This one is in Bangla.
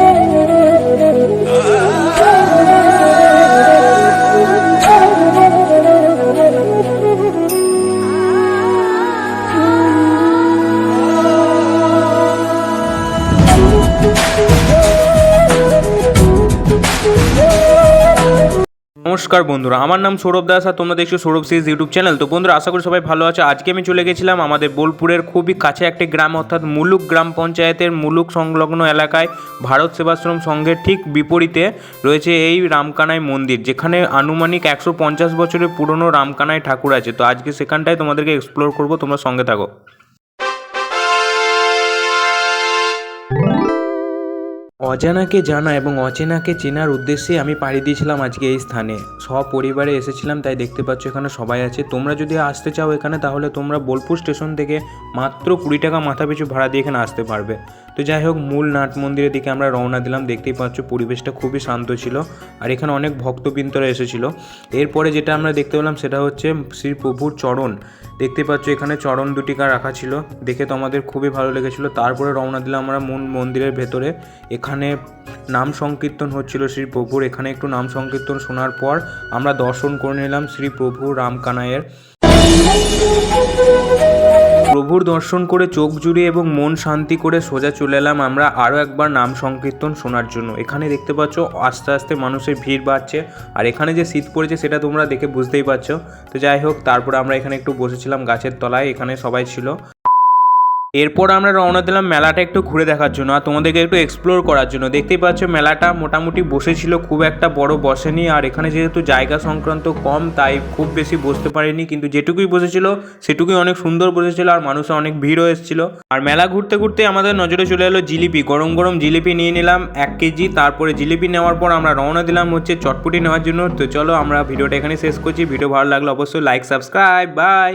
yeah. নমস্কার বন্ধুরা, আমার নাম সৌরভ দাস আর তোমরা দেখছ সৌরভ সিরিজ ইউটিউব চ্যানেল তো বন্ধুরা, আশা করি সবাই ভালো আছে। আজকে আমি চলে গেছিলাম আমাদের বোলপুরের খুবই কাছে একটি গ্রাম, অর্থাৎ মুলুক গ্রাম পঞ্চায়েতের মুলুক সংলগ্ন এলাকায় ভারত সেবাশ্রম সংঘের ঠিক বিপরীতে রয়েছে এই রামকানাই মন্দির, যেখানে আনুমানিক একশো পঞ্চাশ বছরের পুরনো রামকানাই ঠাকুর আছে। তো আজকে সেখানটায় তোমাদেরকে এক্সপ্লোর করব, তোমরা সঙ্গে থাকো। অজানাকে জানা এবং অচেনাকে চেনার উদ্দেশ্যে আমি পাড়ি দিয়েছিলাম আজকে এই স্থানে। সপরিবারে এসেছিলাম, তাই দেখতে পাচ্ছ এখানে সবাই আছে। তোমরা যদি আসতে চাও এখানে, তাহলে তোমরা বোলপুর স্টেশন থেকে মাত্র কুড়ি টাকা মাথা পিছু ভাড়া দিয়ে এখানে আসতে পারবে। তো যাই হোক, মূল নাট মন্দিরের দিকে আমরা রওনা দিলাম। দেখতেই পাচ্ছ, পরিবেশটা খুবই শান্ত ছিল আর এখানে অনেক ভক্তবৃন্দরা এসেছিল। এরপরে যেটা আমরা দেখতে পেলাম সেটা হচ্ছে শ্রী প্রভুর চরণ। দেখতে পাচ্ছ, এখানে চরণ দুটিকা রাখা ছিল। দেখে তো আমাদের খুবই ভালো লেগেছিল। তারপরে রওনা দিলাম আমরা মূল মন্দিরের ভেতরে। এখানে নাম সংকীর্তন হচ্ছিল শ্রী প্রভুর। এখানে একটু নাম সংকীর্তন শোনার পর আমরা দর্শন করে নিলাম শ্রী প্রভু রামকানাইয়ের। প্রভুর দর্শন করে চোখ জুড়ে এবং মন শান্তি করে সোজা চলে এলাম আমরা আরও একবার নাম সংকীর্তন শোনার জন্য। এখানে দেখতে পাচ্ছ, আস্তে আস্তে মানুষের ভিড় বাড়ছে। আর এখানে যে শীত পড়েছে সেটা তোমরা দেখে বুঝতেই পারছ। তো যাই হোক, তারপরে আমরা এখানে একটু বসেছিলাম গাছের তলায়, এখানে সবাই ছিল। এরপর আমরা রওনা দিলাম মেলাটা একটু ঘুরে দেখার জন্য আর তোমাদেরকে একটু এক্সপ্লোর করার জন্য। দেখতেই পাচ্ছ মেলাটা মোটামুটি বসেছিল, খুব একটা বড় বসেনি আর এখানে যেহেতু জায়গা সংক্রান্ত কম, তাই খুব বেশি বসতে পারিনি। কিন্তু যেটুকুই বসেছিল, সেটুকুই অনেক সুন্দর বসেছিল আর মানুষের অনেক ভিড়ও এসেছিল। আর মেলা ঘুরতে ঘুরতে আমাদের নজরে চলে এলো জিলিপি। গরম গরম জিলিপি নিয়ে নিলাম এক কেজি। তারপরে জিলিপি নেওয়ার পর আমরা রওনা দিলাম হচ্ছে চটপটি নেওয়ার জন্য। তো চলো আমরা ভিডিওটা এখানে শেষ করছি। ভিডিও ভালো লাগলে অবশ্যই লাইক সাবস্ক্রাইব বাই